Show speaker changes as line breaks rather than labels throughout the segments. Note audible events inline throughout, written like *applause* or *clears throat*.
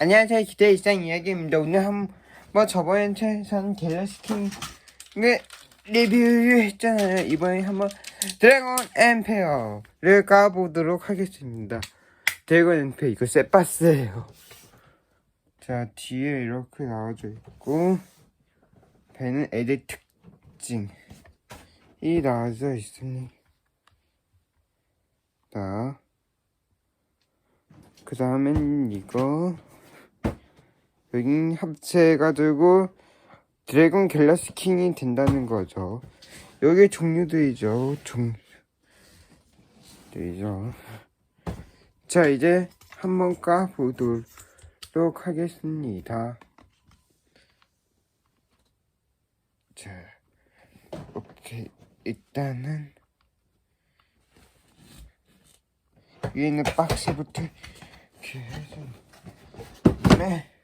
안녕하세요. 기대 일상 이야기입니다. 오늘 한번 저번에 산 갤럭시킹을 리뷰를 했잖아요. 이번에 한번 드래곤 엠페어를 까보도록 하겠습니다. 드래곤 엠페어 이거 셋바스예요. 자 뒤에 이렇게 나와져 있고 배는 애들 특징이 나와져 있습니다. 그 다음엔 이거 여기 합체해가지고 드래곤 갤럭시 킹이 된다는 거죠. 여기 종류들이죠. 종류들이죠. 자 이제 한번 까보도록 하겠습니다. 자 오케이 일단은 위에 있는 박스부터 이렇게 해서 네.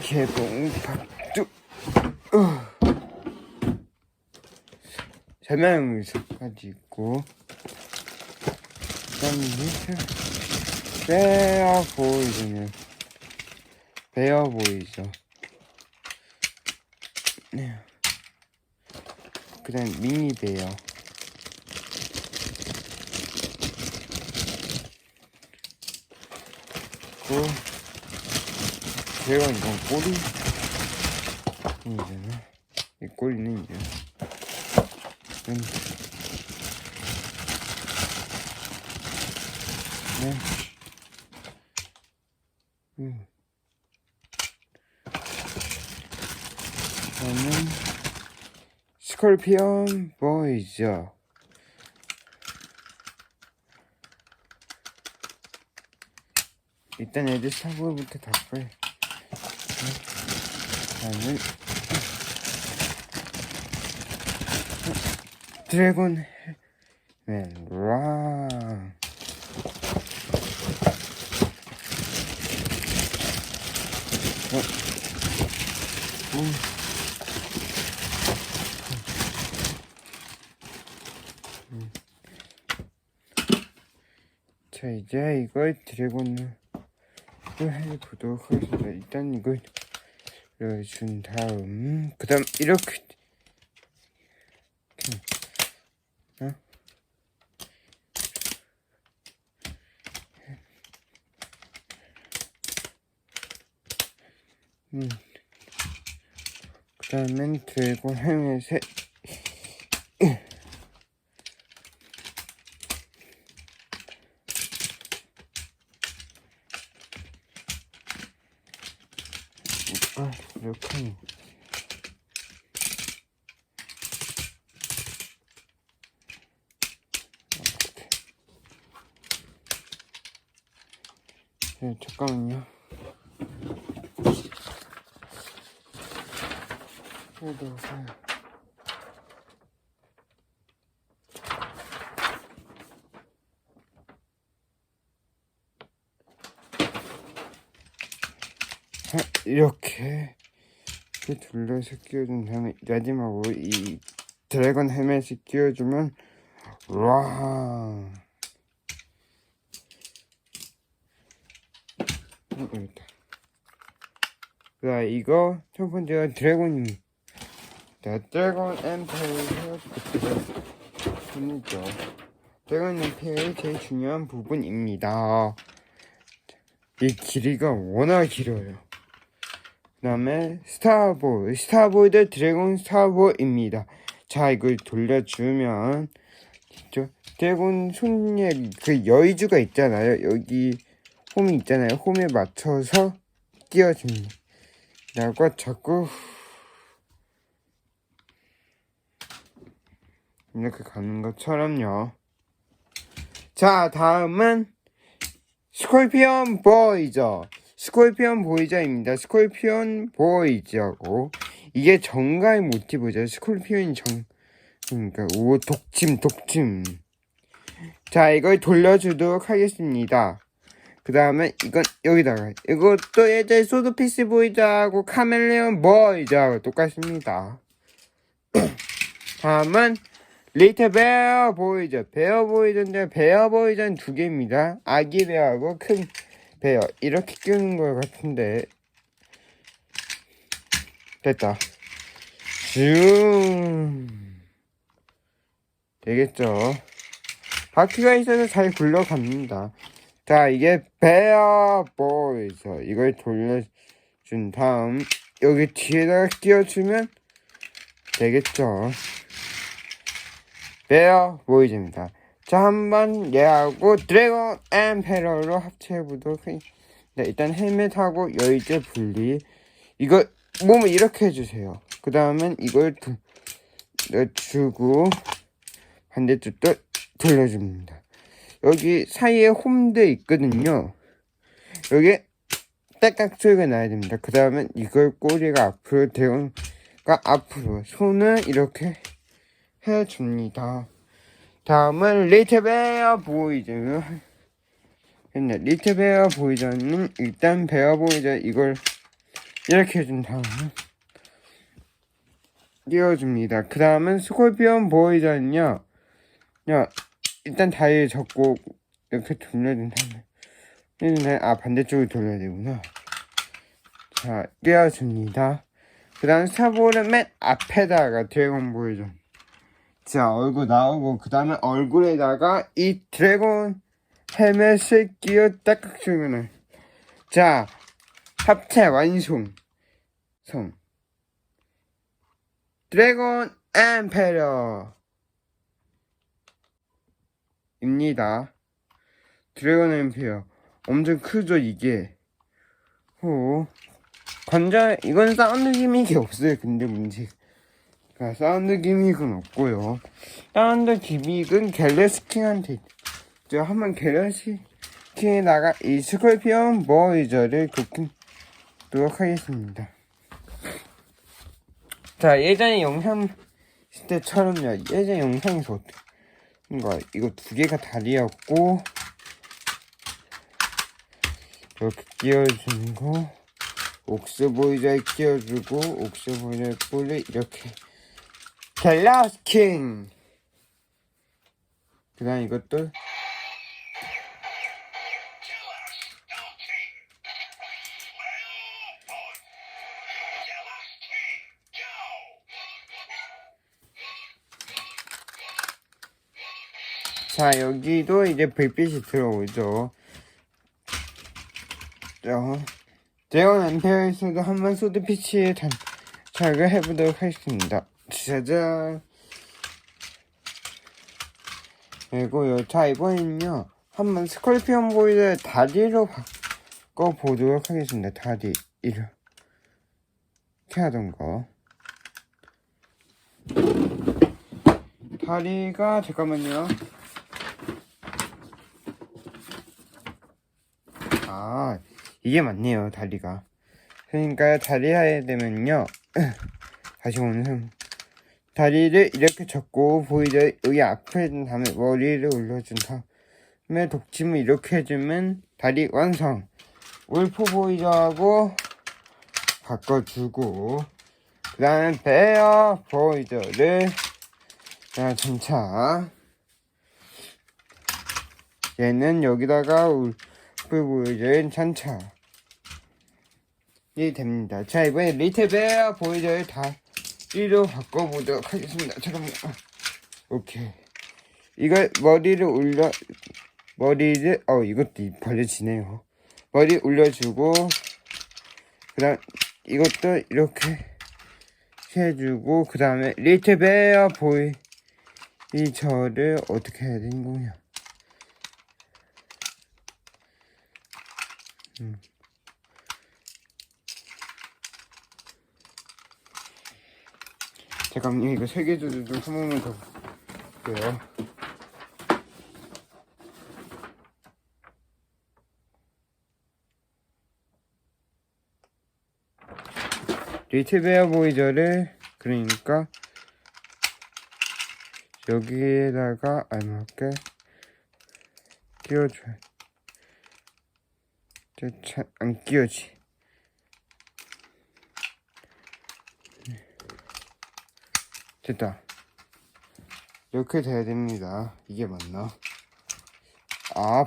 개봉 박두 어. 설명서까지 있고 그다음에 베어 보이즈는 베어 보이죠 네. 그 다음 미니 베어 그 제가 이건 꼬리 이잖아 이 꼬리는 이제 음. 네. 음. 저는 스콜피언 보이죠. 일단 애들 사고부터 다 빼. 다음은 드래곤 맨 랑. 어. 음. 자 이제 이걸 드래곤을 해보도록 하겠습니다. 일단 이걸 준 다음 그 다음 이렇게 어? 음. 그 다음엔 드래곤 헬멧에 아, 이렇게. 네, 잠깐만요. 그래도 사요. 자, 이렇게 둘러서 끼워준 다음에 마지막으로 이 드래곤 헬멧을 끼워주면 와. 어, 여기 있다. 자 이거 첫 번째가 드래곤입니다 드래곤 엠파이어 뿐이죠 드래곤 엠파이어의 제일 중요한 부분입니다. 이 길이가 워낙 길어요. 그 다음에 스타보 스타보이드 드래곤 스타보입니다. 자 이걸 돌려주면 진짜 드래곤 손에 그 여의주가 있잖아요. 여기 홈이 있잖아요. 홈에 맞춰서 띄워줍니다 라고 자꾸. 이렇게 가는 것처럼요. 자 다음은 스콜피언 보이저 스콜피언 보이저입니다. 스콜피언 보이저고 이게 정가의 모티브죠. 스콜피언이 정 그러니까 오 독침 독침. 자 이걸 돌려주도록 하겠습니다. 그 다음에 이건 여기다가 이것도 예전 소드피스 보이저하고 카멜레온 보이저하고 똑같습니다. *clears throat* 다음은 리틀 베어 보이저 베어 보이저인데 베어 보이저는 두 개입니다 아기 베어하고 큰 베어 이렇게 끼우는 것 같은데. 됐다. 줌 되겠죠. 바퀴가 있어서 잘 굴러갑니다. 자 이게 베어 보이저 이걸 돌려준 다음 여기 뒤에다가 끼워주면 되겠죠. 베어 보이즈입니다. 자, 한번 얘하고 드래곤 엠페러로 합체해보도록 하겠습니다. 일단 헬멧하고 여의제 분리. 이거 몸을 이렇게 해주세요. 그 다음엔 이걸 두, 넣어주고 반대쪽도 돌려줍니다. 여기 사이에 홈드 있거든요. 여기 딱딱 소리가 나야 됩니다. 그 다음엔 이걸 꼬리가 앞으로 대원가 앞으로 손을 이렇게 해줍니다. 다음은 리트베어 보이즈. 근데 리트베어 보이저는 일단 베어 보이저 이걸 이렇게 해준 다음에 띄워줍니다. 그 다음은 스콜피온 보이저는요. 야, 일단 다리를 접고 이렇게 돌려준 다음에 아 반대쪽을 돌려야 되구나. 자, 띄워줍니다. 그 다음 스타볼은 맨 앞에다가 드래곤 보이저. 자 얼굴 나오고 그 다음에 얼굴에다가 이 드래곤 헬멧을 끼워 딱딱 주면은 자 합체 완성. 성. 드래곤 엠페러. 입니다. 드래곤 엠페러. 엄청 크죠 이게. 호 관절 이건 사운드 기믹이 없어요 근데 문제 자, 사운드 기믹은 없고요. 사운드 기믹은 갤럭시킹한테 저 한번 갤럭시킹에다가 이 스콜피온 보이저를 도끼도록 하겠습니다. 자, 예전에 영상 때처럼요. 예전 영상에서 어떻게 이거 두 개가 다리였고 이렇게 끼워주는 거 옥스 보이저에 끼워주고 옥스 보이저에 볼을 이렇게 갤라스킹 그 다음 이것도 자 여기도 이제 불빛이 들어오죠. 자 제원 엠페어에서도 한번 소드피치에 단착을 해보도록 하겠습니다 짜잔. 그리고요. 자, 이번엔요. 한번 스콜피온 보이를 다리로 바꿔 보도록 하겠습니다. 다리. 이렇게 하던 거. 다리가, 잠깐만요. 아, 이게 맞네요. 다리가. 그러니까 다리 해야 되면요. *laughs* 다시 오늘 다리를 이렇게 접고? 여기 앞에 해준 다음에 머리를 올려준 다음에 독침을 이렇게 해주면 다리 완성 울프 보이저하고 바꿔주고 그 다음에 베어 보이저를 그냥 점차 얘는 여기다가 울프 보이저의 전차 이 됩니다 자 이번에 리틀 베어 보이저를 다 1로 바꿔보도록 하겠습니다. 잠깐만. 오케이. 이걸 머리를 올려, 머리를, 어, 이것도 벌려지네요. 머리 올려주고, 그 다음, 이것도 이렇게 해주고, 그 다음에, 리틀 베어 보이, 이 저를 어떻게 해야 되는 거냐. 음. 잠깐만요. 이거 세계주도 좀 한번만 더 볼게요. 리트베어 보이저를 그러니까 여기에다가 알맞게 끼워줘야 안 끼워지 됐다. 이렇게 돼야 됩니다. 이게 맞나? 아,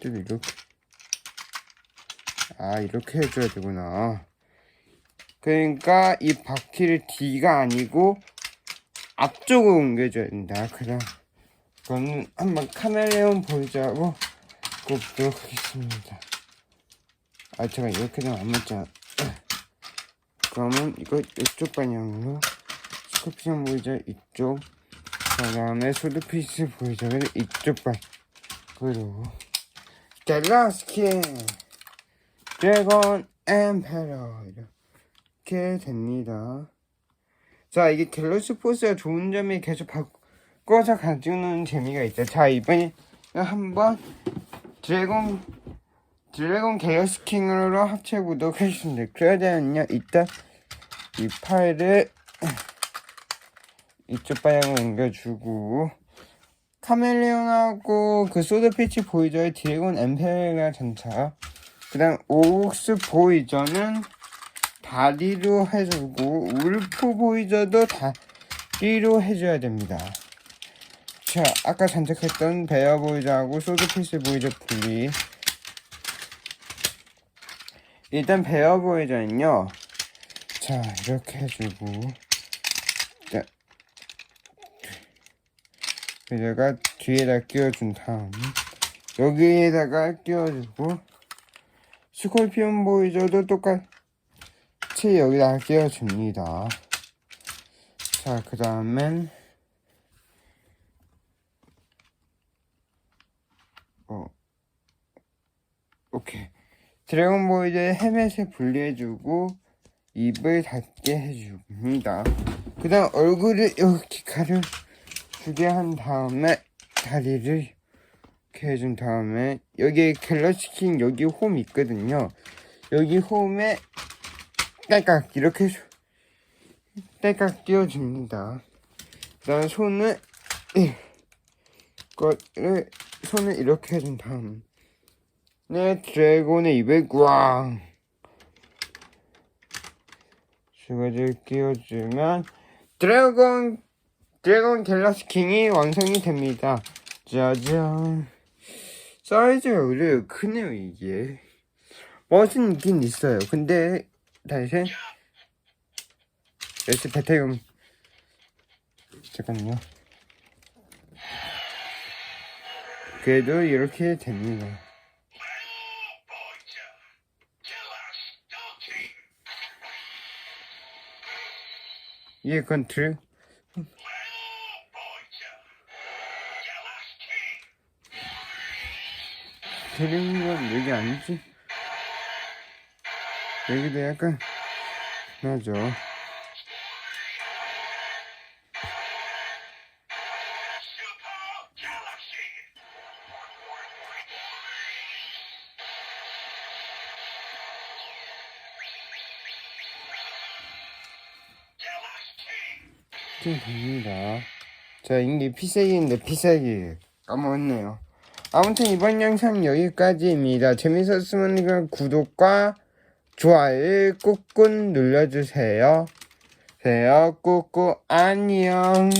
좀 이렇게. 아, 이렇게 해줘야 되구나. 그러니까 이 바퀴를 D가 아니고 앞쪽으로 옮겨줘야 된다. 그럼 그거는 한번 카멜레온 보여주고 꼽도록 하겠습니다. 아, 제가 이렇게 되면 안 맞잖아. *clears throat* 그러면 이거 이쪽 방향으로 스코피션 보이자 이쪽 그 다음에 소드피스 보이자는 이쪽 방으로 갤럭스킨 드래곤 엠페러 이렇게 됩니다. 자 이게 갤럭시 포스가 좋은 점이 계속 바꿔서 가지고 노는 재미가 있죠. 자 이번에 한번 드래곤 드래곤 갤럭시 킹으로 합쳐보도록 하겠습니다. 그러자면요 이따 이 파일을 이쪽 방향으로 옮겨주고 카멜레온하고 그 소드피치 보이저의 드래곤 엠페라 전차 그 다음 오옥스 보이저는 다리로 해주고 울프 보이저도 다리로 해줘야 됩니다 자 아까 장착했던 베어 보이저하고 소드피치 보이저 분리 일단 베어 보이저는요. 자 이렇게 해주고. 자. 여기다가 뒤에다 끼워준 다음 여기에다가 끼워주고 스콜피온 보이저도 똑같이 여기다가 끼워줍니다. 자그 다음엔 어 오케이 드래곤 보이저의 헬멧을 분리해주고 입을 닫게 해줍니다. 그 다음 얼굴을 이렇게 가려 주게 한 다음에 다리를 이렇게 해준 다음에 여기 갤러시킹 여기 홈 있거든요. 여기 홈에 딸깍 이렇게 수- 딸깍 띄워줍니다. 그 다음 손을 이거를 손을 이렇게 해준 다음 네 드래곤의 입에 꽝 주가지를 끼워주면 드래곤 드래곤 갤럭시 킹이 완성이 됩니다. 짜잔. 사이즈가 의외로 크네요, 이게. 멋은 있긴 있어요. 근데, 다시, S 배터리, 잠깐만요. 그래도 이렇게 됩니다. 이게 컨트롤. 드리는 건 여기 아니지? 여기도 약간 나죠. 됩니다. 자, 이게 피색인데 피색이 까먹었네요. 아무튼 이번 영상 여기까지입니다. 재밌었으면 그 구독과 좋아요 꾹꾹 눌러주세요. 세요 꾹꾹 안녕.